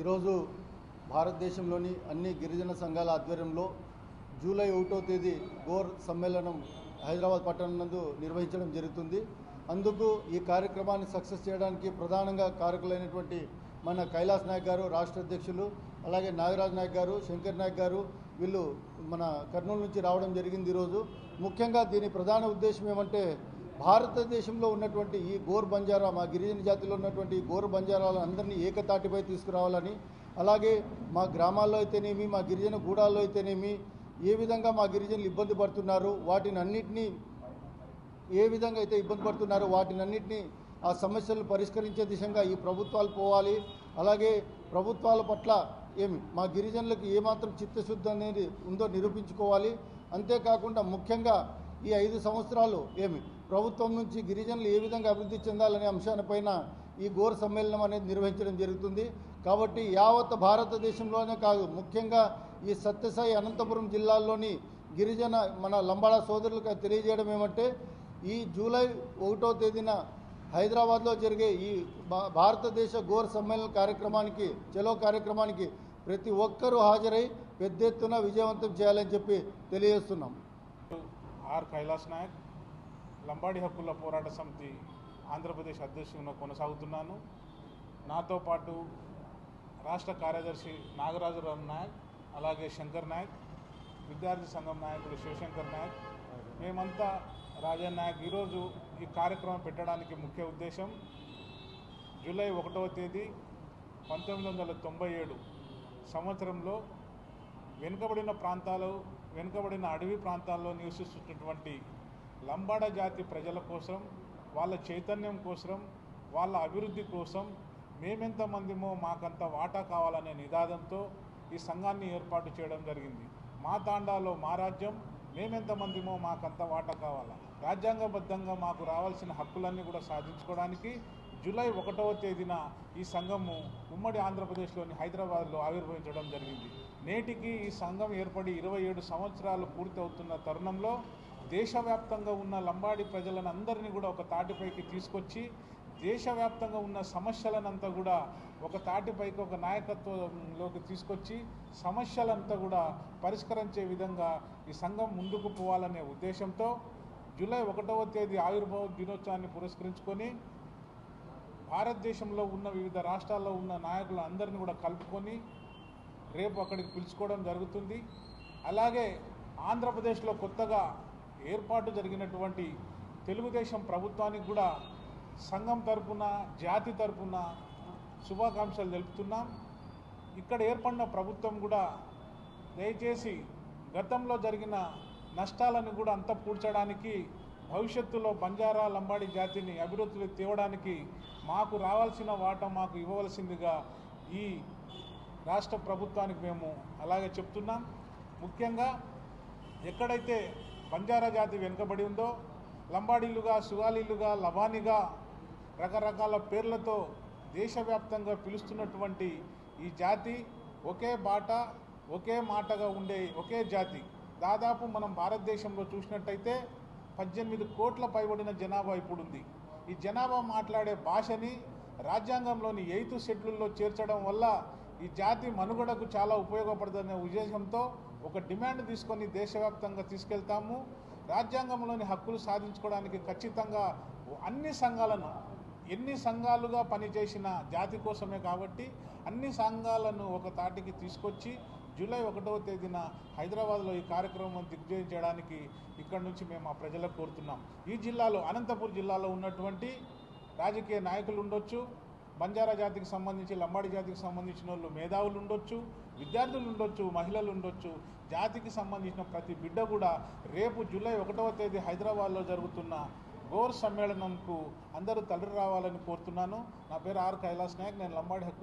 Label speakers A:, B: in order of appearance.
A: ఈరోజు భారతదేశంలోని అన్ని గిరిజన సంఘాల ఆధ్వర్యంలో జూలై ఒకటో తేదీ గోర్ సమ్మేళనం హైదరాబాద్ పట్టణం నందు నిర్వహించడం జరుగుతుంది. అందుకు ఈ కార్యక్రమాన్ని సక్సెస్ చేయడానికి ప్రధానంగా కారకులైనటువంటి మన కైలాస్ నాయక్ గారు రాష్ట్ర అధ్యక్షులు అలాగే నాగరాజ్ నాయక్ గారు శంకర్ నాయక్ గారు వీళ్ళు మన కర్నూలు నుంచి రావడం జరిగింది ఈరోజు. ముఖ్యంగా దీని ప్రధాన ఉద్దేశం ఏమంటే భారతదేశంలో ఉన్నటువంటి ఈ గోర్ బంజారా మా గిరిజన జాతిలో ఉన్నటువంటి ఈ గోర్ బంజారాలు అందరినీ ఏకతాటిపై తీసుకురావాలని అలాగే మా గ్రామాల్లో అయితేనేమి మా గిరిజన గూడాల్లో అయితేనేమి ఏ విధంగా మా గిరిజనులు ఇబ్బంది పడుతున్నారు వాటిని అన్నిటినీ ఏ విధంగా అయితే ఇబ్బంది పడుతున్నారో వాటిని అన్నింటినీ ఆ సమస్యలను పరిష్కరించే దిశగా ఈ ప్రభుత్వాలు పోవాలి. అలాగే ప్రభుత్వాల పట్ల ఏమి మా గిరిజనులకు ఏమాత్రం చిత్తశుద్ధి అనేది ఉందో నిరూపించుకోవాలి. అంతేకాకుండా ముఖ్యంగా ఈ ఐదు సంవత్సరాలు ఏమి? ప్రభుత్వం నుంచి గిరిజనులు ఏ విధంగా అభివృద్ధి చెందాలనే అంశాలపైన ఈ ఘోర సమ్మేళనం అనేది నిర్వహించడం జరుగుతుంది. కాబట్టి యావత్ భారతదేశంలోనే కాదు ముఖ్యంగా ఈ సత్యసాయి అనంతపురం జిల్లాల్లోని గిరిజన మన లంబాడా సోదరులకు తెలియజేయడం ఏమంటే ఈ జూలై ఒకటో తేదీన హైదరాబాద్లో జరిగే ఈ భా- భారతదేశ ఘోర సమ్మేళన కార్యక్రమానికి చలో కార్యక్రమానికి ప్రతి ఒక్కరూ హాజరై పెద్ద ఎత్తున విజయవంతం చేయాలని చెప్పి తెలియజేస్తున్నాం.
B: ఆర్ కైలాస్ నాయక్ లంబాడి హక్కుల పోరాట సమితి ఆంధ్రప్రదేశ్ అధ్యక్షుడిగా కొనసాగుతున్నాను. నాతో పాటు రాష్ట్ర కార్యదర్శి నాగరాజురావు నాయక్ అలాగే శంకర్ నాయక్ విద్యార్థి సంఘం నాయకుడు శివశంకర్ నాయక్. మేమంతా రాజన్ నాయక్ ఈరోజు ఈ కార్యక్రమం పెట్టడానికి ముఖ్య ఉద్దేశం జూలై ఒకటవ తేదీ పంతొమ్మిది వందల తొంభై ఏడు సంవత్సరంలో వెనుకబడిన ప్రాంతాలు వెనుకబడిన అడవి ప్రాంతాల్లో నివసిస్తున్నటువంటి లంబాడ జాతి ప్రజల కోసం వాళ్ళ చైతన్యం కోసం వాళ్ళ అభివృద్ధి కోసం మేమెంతమందిమో మాకంత వాటా కావాలనే నిదాదంతో ఈ సంఘాన్ని ఏర్పాటు చేయడం జరిగింది. మా తాండాలో మా రాజ్యం మేమెంతమందిమో మాకంత వాటా కావాలా? రాజ్యాంగబద్ధంగా మాకు రావాల్సిన హక్కులన్నీ కూడా సాధించుకోవడానికి జూలై ఒకటవ తేదీన ఈ సంఘము ఉమ్మడి ఆంధ్రప్రదేశ్లోని హైదరాబాద్లో ఆవిర్భవించడం జరిగింది. నేటికి ఈ సంఘం ఏర్పడి ఇరవై ఏడు సంవత్సరాలు పూర్తి అవుతున్న తరుణంలో దేశవ్యాప్తంగా ఉన్న లంబాడి ప్రజలను అందరినీ కూడా ఒక తాటిపైకి తీసుకొచ్చి దేశవ్యాప్తంగా ఉన్న సమస్యలనంతా కూడా ఒక తాటిపైకి ఒక నాయకత్వంలోకి తీసుకొచ్చి సమస్యలంతా కూడా పరిష్కరించే విధంగా ఈ సంఘం ముందుకు పోవాలనే ఉద్దేశంతో జూలై ఒకటవ తేదీ ఆవిర్భావ దినోత్సవాన్ని పురస్కరించుకొని భారతదేశంలో ఉన్న వివిధ రాష్ట్రాల్లో ఉన్న నాయకులు అందరిని కూడా కలుపుకొని రేపు అక్కడికి పిలుచుకోవడం జరుగుతుంది. అలాగే ఆంధ్రప్రదేశ్లో కొత్తగా ఏర్పాటు జరిగినటువంటి తెలుగుదేశం ప్రభుత్వానికి కూడా సంఘం తరపున జాతి తరపున శుభాకాంక్షలు తెలుపుతున్నాం. ఇక్కడ ఏర్పడిన ప్రభుత్వం కూడా దయచేసి గతంలో జరిగిన నష్టాలను కూడా అంత పూడ్చడానికి భవిష్యత్తులో బంజారా లంబాడి జాతిని అభివృద్ధి తేవడానికి మాకు రావాల్సిన వాటా మాకు ఇవ్వవలసిందిగా ఈ రాష్ట్ర ప్రభుత్వానికి మేము అలాగే చెప్తున్నాం. ముఖ్యంగా ఎక్కడైతే బంజారా జాతి వెనుకబడి ఉందో లంబాడీలుగా సుగాలీలుగా లవానిగా రకరకాల పేర్లతో దేశవ్యాప్తంగా పిలుస్తున్నటువంటి ఈ జాతి ఒకే బాట ఒకే మాటగా ఉండే ఒకే జాతి. దాదాపు మనం భారతదేశంలో చూసినట్టయితే పద్దెనిమిది కోట్ల పైబడిన జనాభా ఇప్పుడు ఉంది ఈ జనాభా మాట్లాడే భాషని రాజ్యాంగంలోని ఎయిత్ షెడ్యూల్లో చేర్చడం వల్ల ఈ జాతి మనుగడకు చాలా ఉపయోగపడుతుందనే ఉద్దేశంతో ఒక డిమాండ్ తీసుకొని దేశవ్యాప్తంగా తీసుకెళ్తాము. రాజ్యాంగంలోని హక్కులు సాధించుకోవడానికి ఖచ్చితంగా అన్ని సంఘాలను ఎన్ని సంఘాలుగా పనిచేసిన జాతి కోసమే కాబట్టి అన్ని సంఘాలను ఒక తాటికి తీసుకొచ్చి జూలై ఒకటవ తేదీన హైదరాబాద్లో ఈ కార్యక్రమం దిగ్విజయం చేయడానికి ఇక్కడ నుంచి మేము ఆ ప్రజలకు కోరుతున్నాం. ఈ జిల్లాలో అనంతపూర్ జిల్లాలో ఉన్నటువంటి రాజకీయ నాయకులు ఉండొచ్చు బంజారా జాతికి సంబంధించి లంబాడి జాతికి సంబంధించిన వాళ్ళు మేధావులు ఉండొచ్చు విద్యార్థులు ఉండొచ్చు మహిళలు ఉండొచ్చు జాతికి సంబంధించిన ప్రతి బిడ్డ కూడా రేపు జూలై ఒకటవ తేదీ హైదరాబాద్లో జరుగుతున్న గోర్ సమ్మేళనంకు అందరూ తరలి రావాలని కోరుతున్నాను. నా పేరు ఆర్ కైలాస్ నాయక్ నేను లంబాడి హక్కుల